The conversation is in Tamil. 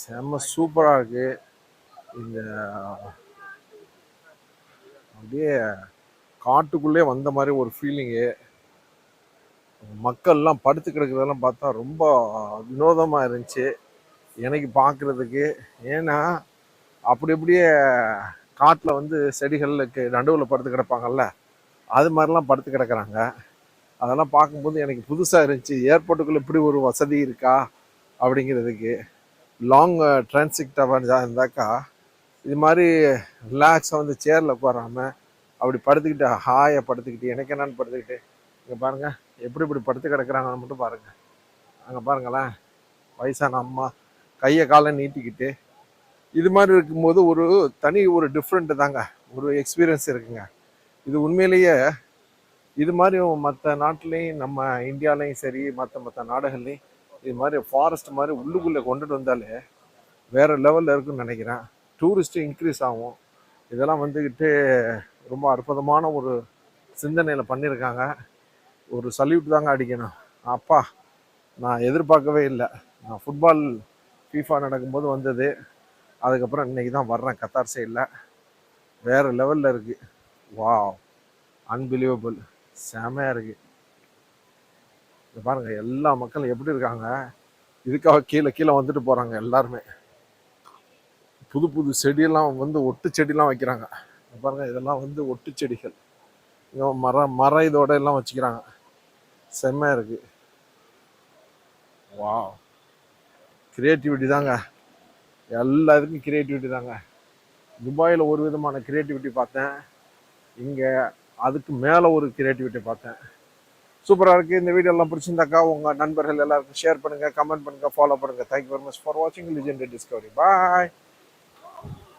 செம்ம சூப்பராக இருக்கு. இந்த அப்படியே காட்டுக்குள்ளே வந்த மாதிரி ஒரு ஃபீலிங்கு மக்கள்லாம் படுத்து கிடக்கிறதெல்லாம் பார்த்தா ரொம்ப வினோதமாக இருந்துச்சு. எனக்கு பார்க்குறதுக்கு. ஏன்னா அப்படி அப்படியே காட்டில் வந்து செடிகளுக்கு நடுவில் படுத்து கிடப்பாங்கல்ல அது மாதிரிலாம் படுத்து கிடக்குறாங்க. அதெல்லாம் பார்க்கும்போது எனக்கு புதுசாக இருந்துச்சு. ஏர்போர்ட்டுக்குள்ளே இப்படி ஒரு வசதி இருக்கா? அப்படிங்கிறதுக்கு. லாங் uh, டிரான்சிட் இருந்தாக்கா இது மாதிரி ரிலாக்ஸாக வந்து சேரில் உட்காராமல் அப்படி படுத்துக்கிட்டு ஹாயை படுத்துக்கிட்டு எனக்கு என்னன்னு படுத்துக்கிட்டு இங்கே பாருங்கள் எப்படி இப்படி படுத்து கிடக்குறாங்கன்னு மட்டும் பாருங்கள் அங்கே பாருங்களேன் வயசான அம்மா கையை காலை நீட்டிக்கிட்டு இது மாதிரி இருக்கும்போது ஒரு தனி ஒரு டிஃப்ரெண்ட்டு தாங்க ஒரு எக்ஸ்பீரியன்ஸ் இருக்குங்க. இது உண்மையிலேயே இது மாதிரி மற்ற நாட்டிலையும் நம்ம இந்தியாலையும் சரி மற்ற மற்ற நாடுகள்லையும் இது மாதிரி ஃபாரஸ்ட் மாதிரி உள்ளுக்குள்ளே கொண்டுட்டு வந்தாலே வேறு லெவலில் இருக்குன்னு நினைக்கிறேன். டூரிஸ்ட்டு இன்க்ரீஸ் ஆகும். இதெல்லாம் வந்துக்கிட்டு ரொம்ப அற்புதமான ஒரு சிந்தனையில் பண்ணியிருக்காங்க. ஒரு சல்யூட் தாங்க அடிக்கணும். அப்பா நான் எதிர்பார்க்கவே இல்லை. நான் ஃபுட்பால் ஃபீஃபா நடக்கும்போது வந்தது. அதுக்கப்புறம் இன்னைக்கு தான் வர்றேன் கத்தார் சைடில். வேறு லெவலில் இருக்குது வாவ் அன்பிலீவபிள் செமையாக இருக்குது இதை பாருங்க எல்லா மக்களும் எப்படி இருக்காங்க? இதுக்காக கீழே கீழே வந்துட்டு போகிறாங்க எல்லாருமே. புது புது செடியெல்லாம் வந்து ஒட்டு செடிலாம் வைக்கிறாங்க. பாருங்க இதெல்லாம் வந்து ஒட்டு செடிகள். இங்கே மரம் மரம் இதோட எல்லாம் வச்சுக்கிறாங்க. செம்மையாக இருக்கு. வா கிரியேட்டிவிட்டி தாங்க. எல்லாத்துக்கும் கிரியேட்டிவிட்டி தாங்க. துபாயில் ஒரு விதமான கிரியேட்டிவிட்டி பார்த்தேன். இங்கே அதுக்கு மேலே ஒரு கிரியேட்டிவிட்டி பார்த்தேன். சூப்பராக இருக்குது இந்த வீடியோலாம் எல்லாம் பிடிச்சிருந்தாக்கா உங்கள் நண்பர்கள் எல்லாருக்கும் ஷேர் பண்ணுங்கள் கமெண்ட் பண்ணுங்கள் ஃபாலோ பண்ணுங்கள் thank you very much for வாட்சிங் லிஜெண்ட் டிஸ்கவரி பாய்